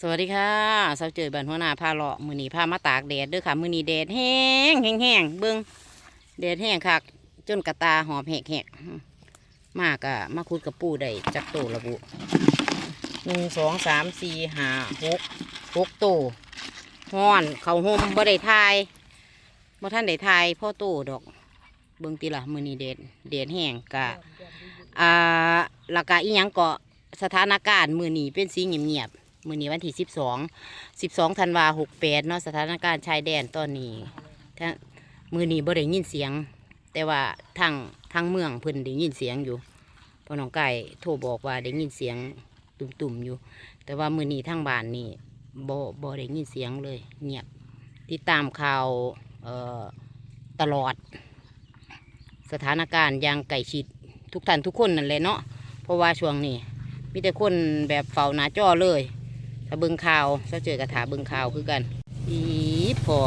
สวัสดีค่ะสาวเจอบันหัวหน้าพาเลาะมือนี้พามาตากแดดเด้อค่ะ มือนีแดดแห้งแห้งแห้งเบิ้งแดดแห้งคักจนกระตาหอบแหกแหกมากอะมาคุดกับปูได้จักโตระบุหนึ่งสองสามสี่ห้าหกหกโตห้อนเขาห่มบ่ได้ทายบ่ท่านได้ทายพ่อโตดอก เบิ้งตีละมือนีแดดแดดแห้งกะอ่าและกะอีหยังเกาะสถานการณ์มือนีเป็นสีเงียบๆ มือนี้วันที่สิบสองสิบสองธันวาหกแปดเนาะสถานการณ์ชายแดนตอนนี้ถ้ามือนี้บ่ได้ยินเสียง แต่ว่าทางทางเมืองเพิ่นได้ยินเสียงอยู่พอน้องไก่โทรบอกว่าได้ยินเสียงตุ่มๆอยู่ แต่ว่ามือนี้ทางบ้านนี่บ่บ่ได้ยินเสียงเลยเงียบติดตามข่าวตลอด สถานการณ์ย่างใกล้ชิดทุกท่านทุกคนนั่นแหละเนาะเพราะว่าช่วงนี้มีแต่คนแบบเฝ้าหน้าจอเลย ถ้าเบิงข่าวเ้าเจอกระถาเบิงข่าวคือกัน อีพอ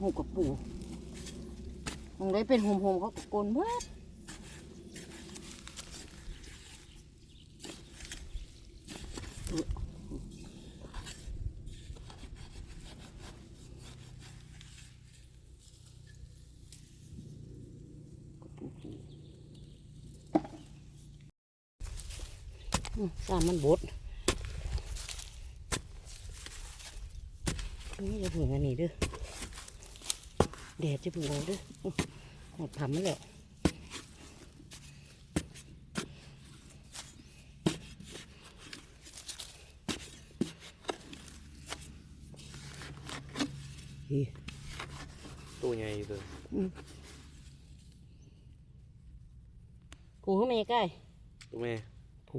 หูกับปูมองได้เป็นโฮมๆเขากโกนเบิด สามมันบดนี่จะถึงอันนี้เด้อแดดจะถึงเอาเด้ออื้อหมดผำมันแล้วอีตัวใหญ่เลยกูเขาไม่ใกล้ตัวแม่ผู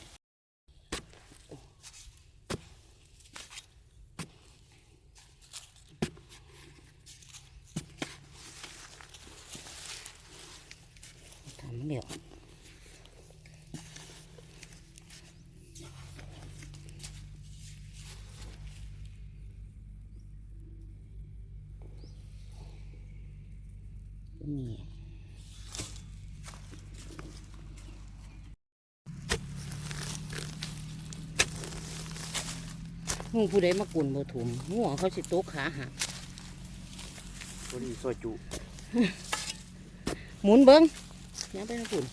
หูผู้ใดมากุนบ่ถุมหัวเขาสิโต๊ะขาหักตัวนี้ซอยจุ หมุนเบิ้งยังไปทางกุน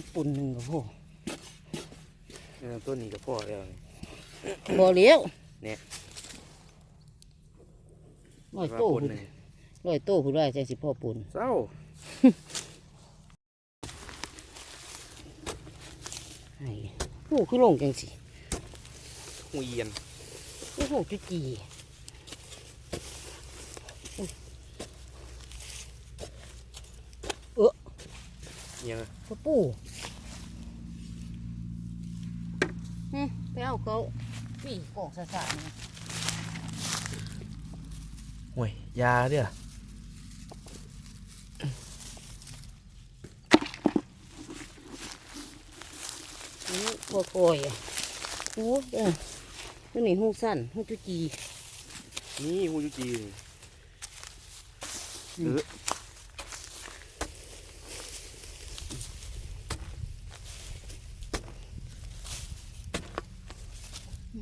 จะปุ่นหนึ่งกับพ่อเออตัวนี้กับพ่อแล้วนี่บ่เลี้ยวเนี่ยร้อยว่าโต้คนผู้หนึ่งร้อยโต้ผู้ได้ใจสิพ่อปุ่นเศร้าให้โอ้คือลงจังสิหูเอียนโอ้โหจุจีเอียงอะพ่อปู่ฮึไปเอาเขาปีกอกสะสานนี่ห่วยยาเด้อนี่พวกโอยอะโอ้เด้อตัวนี้หูสั้นหูจุจีนี่หูจุจีนี่อื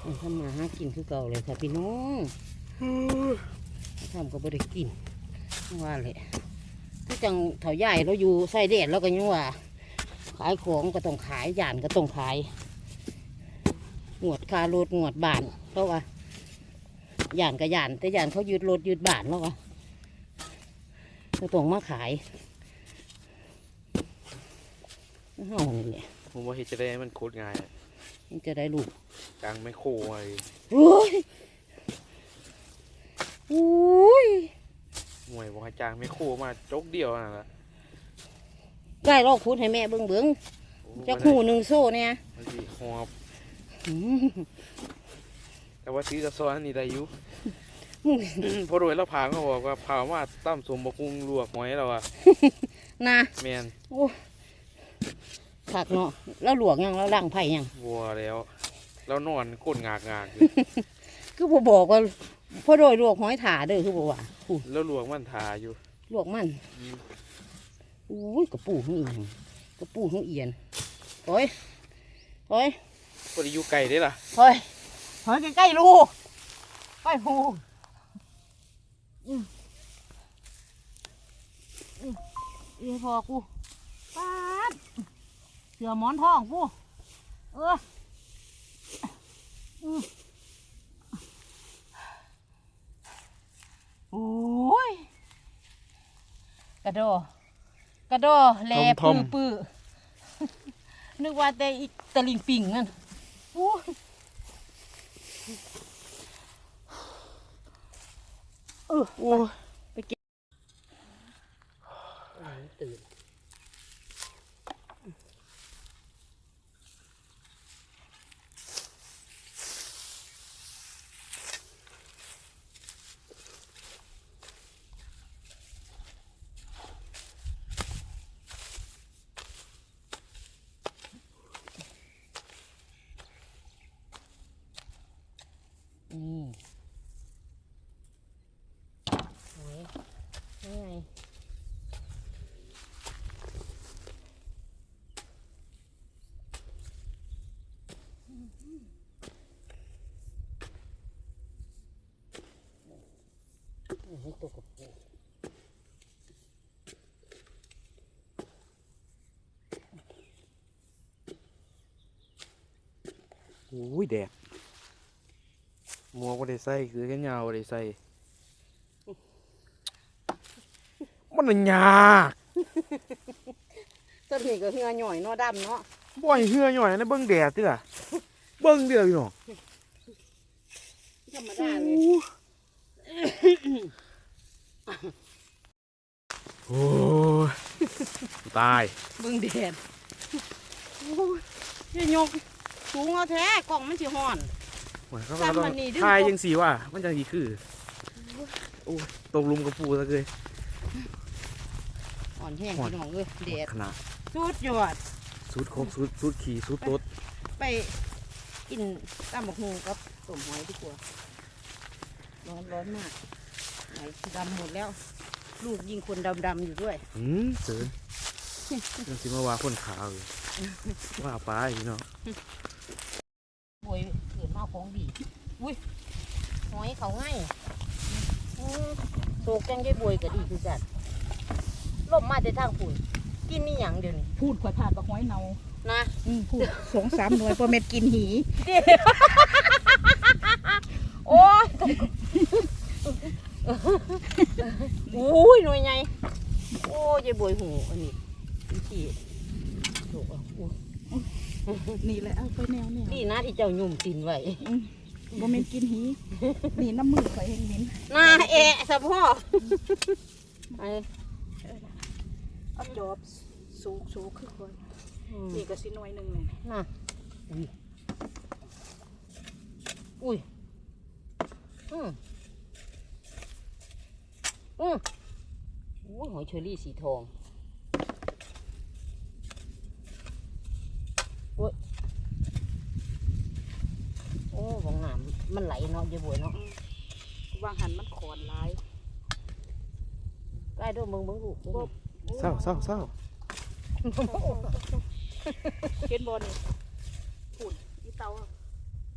เอมอ ทำมาหา กินคือเก่าเลยค่ะพี่น้องทำก็บ่ได้กินว่าเลยถ้าจังเถาใหญ่เราอยู่ใส่เด็ดเราก็ยังว่า ขายของก็ต้องขายหยานก็ต้องขายงวดคารถงวดบานเพราะว่าหยานกับหยาน แต่หยานเขายืดรถยืดบานแล้วก็ก็ต้องมาขายเฮานี่แหละผมว่าเฮ็ดจะได้ให้มันโคตรง่ายอะ มันจะได้ลูกกลางไมโครไว้โอ้ยโอ้จางไม่โคมาจกเดียวนั่นแหละใกล้ลอกคุดให้แม่เบิ่งเบิ่งโอ้จักหูหนึ่งโซ่เนี่ยมันสิหอบอืมแต่ว่าซื้อกระสอนนี่ได้อยู่อืมพอโดยแล้วพาเขาบอกว่าพามาตั้มสมบกุงลวกหอยเราอะนะแมน ผักเนาะแล้วหลวกยังแล้วล่างไผ่ยังวัวแล้ว แล้วนอนก้นงากงากๆอยู่คือบ่บอกว่าพ่อโดยลวกหอยถาเด้อคือบ่ว่าอู้แล้วลวกมันทาอยู่ลวกมันอุ้ยกระปูของอีหยังกระปูของเอียนโอ้ยโอ้ยพอดีอยู่ไกลได้ล่ะโอ้ยหอยใกล้ๆลูกไปหูอืมอืมอีพอกูป๊าดเสือหมอนทองกูเอออืมโอ้ยกระโดกระโดแลทอปื้มอปื้อนึกว่าแต่อีตะลิงปิ่งนั่นโอ้ยเออ โอ้ย ตื่น นี่โอ้ยนี่ไง นี่ให้ตัวกับปูโอ้ยแดดหมัวกบ่ได้ใส่คือแค่ยาวบ่ได้ใส่มันน่ะยากต้นนี้ก็เหือหน่อยเนาะดำเนาะบ่ให้เหือหน่อยนะเบิ่งแดดเด้อ เบิ่งเด้อพี่น้องธรรมดาเลยโอ้ยตายเบิ่งแดดโอ้ยอย่ายกสูงเอาแท้กล่องมันสิห่อนเหมือนเขาตามต้องมันนี่ดึงทายตกยังสีว่า มันจังสีคือโอ้ยตกหลุมกับปูซะเลยอ่อนแห้งห่อนพี่น้องเอ้ยแดดขนาดสุดยอดสุดโคกสุดสุดขี่สุดรถไป กินตำบักฮูกับต้มหอยดีกว่าร้อนร้อนมากไหนดำหมดแล้ว ลูกยิงคนดำๆอยู่ด้วยอืมเสือยังสิมาว่าคนขาวอยู่ว่าไปพี่น้องบวยเกิดมาของดีอุ้ยหอยเขาง่ายอืมโศกจังได้บวยก็ดีคือกันล่มมาแต่ทางฝุ่นกินนี่หยังเดี๋ยวนี้พูดข่อยผาดบักห้อยเนา นะอืมพูดสองสามหน่วยพอเม็ดกินหีโอ้ยอุ้ยหน่วยไงโอ้ยยายบวยหูอันนี้อีขี้โศกอะอุ้ยนี่แหละเอาไปแนวเนี่ยดีนะที่เจ้ายุ่มตินไว้บ่เม็ดกินหีนี่น้ำมือข่อยเห็นเหม็นนาเอะสะพ่อไอ้เอาจอบสูงสูงคือข่อยอืม นี่ก็สิหน่วยหนึ่งเลยน่ะอุ้ยอุ้ยอืมอืมอุ้ยหอยเชอรี่สีทองโอ้ยโอ้บองน้ำมันไหลเนาะเยอะบวยเนาะวางหันมันขอนหลายได้ด้วยมึงเบิ่งลูกเบิ่งลูกเศร้าเศร้าเศร้า เห็นบ่นี่พูดอีเตา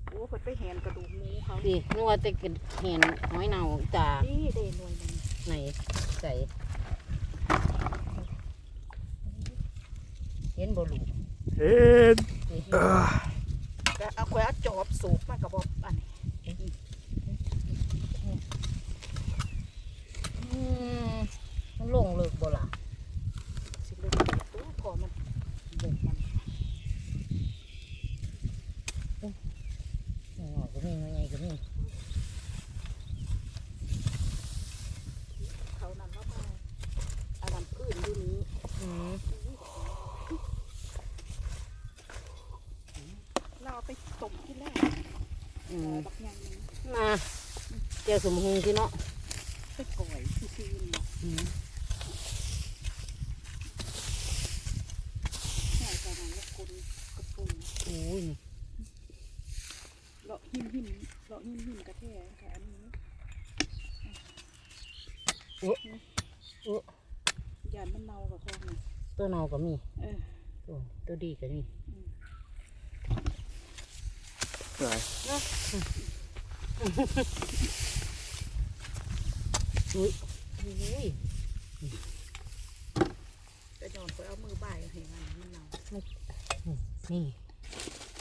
โอ้เพิ่นไปแหนกระดูกหมูเขาดินัวแต่กินเห็นหอยเน่าตานี่เด้หน่วยหนึงไหนใส่เห็นบ่ลูกเอ็นดิเออแต่เอาข่อยเอาจอบสูบมันก็บ่อันนี้ อืมมันลงเลิกบ่ล่ะ สิเลยตัวพอมันเด็กมัน อ๋อก็มีไงก็มี เขานั่นแล้วมา อืมบักยังนึงมาเจียวสมหุงที่เนาะไปก่อยซื่อๆนี่อืมใช่ประมาณละคนกระปุกโอ้ยเลาะหินหินเลาะหินหินกระแทกค่ะอันนี้โอ้โอ้ยานมันเน่ากับพ่อนี่ตัวเนาก็มีเออตัวตัวดีก็มี หลายอุ้ยอุ้ยแต่โดนไปเอามือบ่ายเห็นมันมันเน่านี่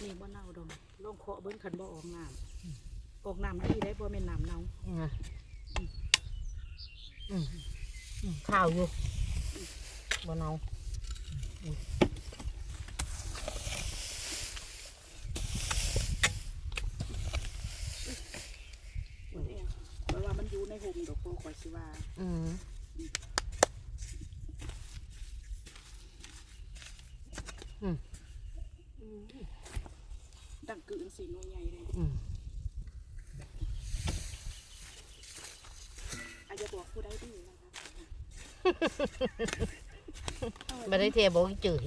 นี่บ่เน่าดอกลองเคาะเบิ้งคันบ่ออกน้ำออกน้ำดีได้บ่แม่นน้ำเน่านะอืมอืมอืมข้าวอยู่บนเอา บ่ได้เพราะว่า มันอยู่ในห่มดอกโพข่อยสิว่าอืมดังกึ่งสีน่วยใหญ่เลยอาจจะบอกผู้ใดดีนะคะไม่ได้เทบอกจืด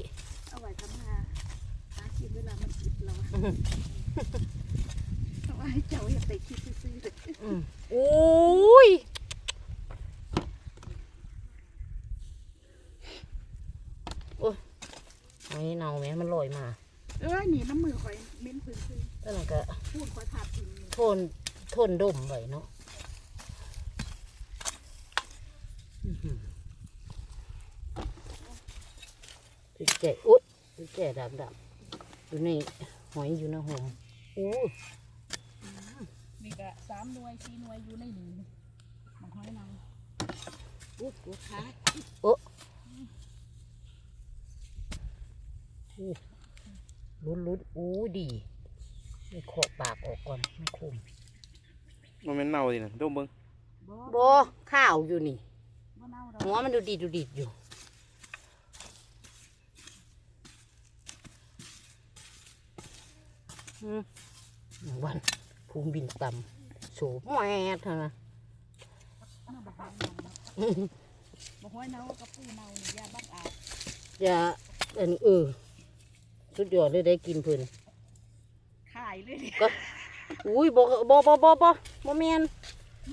เอาไว้ทำงานหากินเวลามันคิดเราเอาไว้เจ้าอย่าไปคิดซื่อเลยโอ้ยอันนี้เนาไห มมันลอยมา เออนี่น้ำมือข่อยเม้นพื้นพื้นแล้วมันก็พูดข่อยถาดถึงนี่ทนทนดมไว้เนาะอื้อหือตุ๊กแกอุ๊ยตุ๊กแกดำดำอยู่ในหอยอยู่ในหอมโอ้ยนี่ก็สามหน่วยสี่หน่วยอยู่ในนี้มันห้อยนางอุ๊ยอุ๊ยขา ลุ้นลุ้นอู้ดีนี่ขอบปากออกก่อนไม่คุมมันเป็นเน่าดินะดมเบิ้งบ่บข้าวอยู่นี่บ่เน่าดอกหัวมันดูดีดูดีอยู่อืมวันภูมิบินต่ำสูบแม่เท่านะน่าบ่ห้อยนางเนาะบ่ห้อยเน่ากับปูเน่านี่ยาบักอาบอย่าอันนี้เออ สุดยอดเลยได้กินเพิ่นขายเลยเนี่ยก็อุ้ยบ่บ่บ่บ่บ่บ่แม่น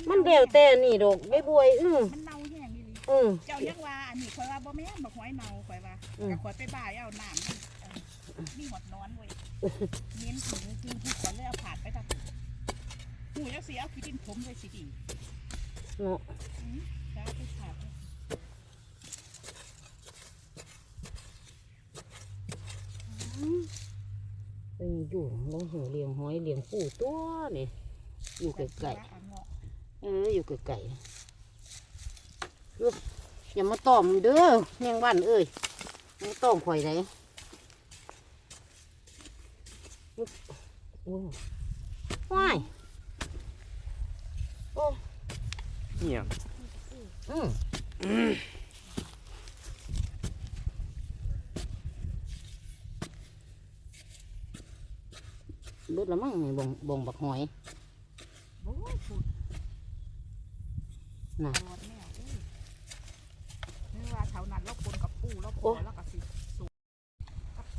มันเดียวแต่นี่ดอกไม่บวยอือมันเน่าแห้งนี่ลิอือ เจ้ายังว่าอันนี้ข่อยว่าบ่แม่นบ่ห้อยเน่าข่อยว่าอืมกับข่อยไปบ่ายเอาน้ำมันเออมีหมดนอนเว้ยเน้นถึงคือผู้ข่อยเลยเอาผาดไปทางหูจักสิเอาขี้ดินถมไว้สิดีเนาะ อืมจ้าไปผาดไป เอยู่ลงหูเลี้ยงหอยเลี้ยงปูตัวนี่อยู่ไกลๆเอาเงาะเออยู่ไกลๆลูกอย่ามาต้อมเด้อแมงวันเอ้ยมาต้อมข่อยไหนลูกโอ้ว้ายโอ้ เนี่ย อืม เบิดละมั้งนี่บ่งบ่งบักหอยโอ้ยพูดน่ะรอดแน่เอ้ยนี่ว่าแถวนั้นเราคนกับปูเราพอแล้วก็สิสูง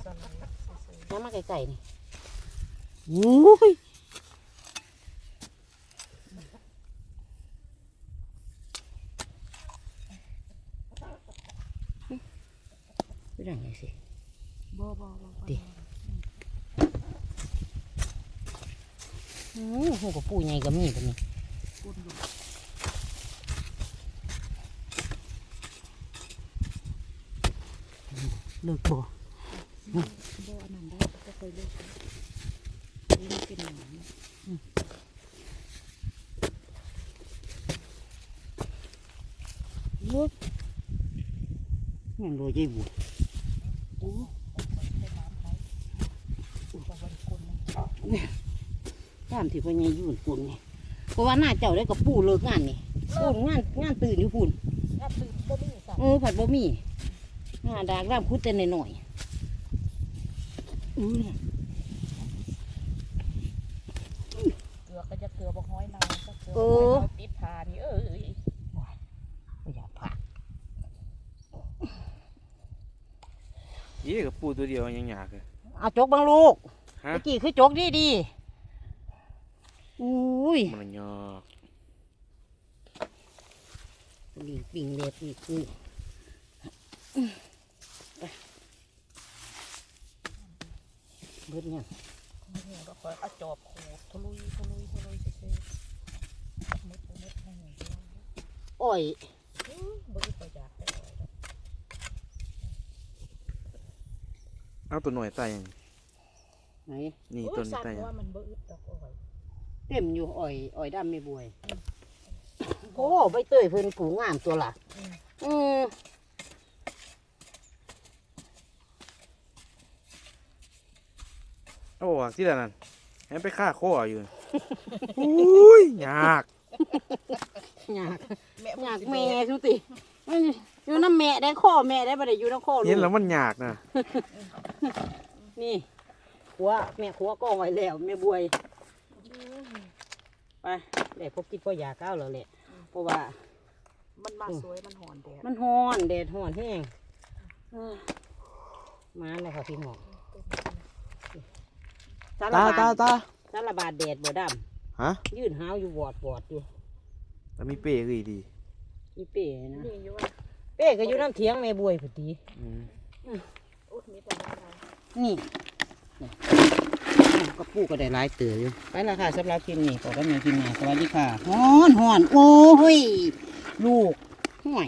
สลัดซื่อน้ำมาไก่ๆนี่โอ้ยไม่ได้ไงสิ ๆบ่บ่บ่บ่ ดิ อือหูกับปูใหญ่ก็มีแบบนี้เลิกบ่บ่อันนั้นได้ก็เคยเลิกนี่เป็นหนังวุ้ยยังรยใจบุญ ตามที่พ่อใหญ่ยุ่นปุ่นนี่เพราะว่าหน้าเจ้าได้กับปู่เลิกงานนี่ปูงานงานตื่นอยู่ปุ่นงานตื่นบ่มีเออผัดบ่มีงานดากรามคุดเต้หน่อยอือเกลือก็จะเกลือบ่ห้อยนาก็เกลือบ่ห้อยติดทานี่เอยอย่าผักยี่กับปูตัวเดียวยังยากเลยเอาจกบางลูกตะกี้คือจกดีดี อุ้ยมันยากปิงปิงเล็บอีกนี่ไปเบิดเนี่ยนี่ก็คอยเอาจอบขูดทะลุยทะลุยทะลุยซื่อๆมดมดให้หน่อยเดียวอ้อยอื้อบ่อึดบ่อยากได้อ้อยดอกเอาตัวหน่อยตายยังไหนนี่โอ้ยตัวนี้สั่นตายยังว่ามันบ่อึดดอกอ้อย เต็มอยู่อ้อยอ้อยดำไม่บวย โอ้ใบเตยเพิ่นผูงามตัวละอืมอืมเอาออกที่ละนั่นให้ไปฆ่าข้ออยู่ อุ้ยยากอยากแม่อยากแม่สุติมันอยู่น้ำแม่ได้ข้อแม่ได้บ่ได้อยู่น้ำข้อลูเห็นแล้วกมันยากนะนี่ขัวแม่ขัวกองไว้แล้วแม่บวย ไปได้พบกินพ่อยาก้าวแล้วแหละเพราะว่า มันมาสวย มันหอนแดดมันฮ้อนแดดฮ้อนแห้งเอ้ยมาแล้วค่ะพี่น้องสารตาบาตาดตาสารบาดแดดบ่ดฮะำยืนหาวอยู่บอดบอดอยู่แล้วมีเป้ก็ดีมีเป้นะนี่อยู่ว่าเป้ก็อยู่น้ำเถียงแม่บวยพอดี อืมอุ๊ยมีแต่ดาวนี่ ก็ปูก็ได้หลายเตืออยู่ไปและค่ะสำหรับคลิปนี้ขอกับแม่กินมาสวัสดีค่ะฮ้อนฮ้อนโอ้ย ลูกห่วย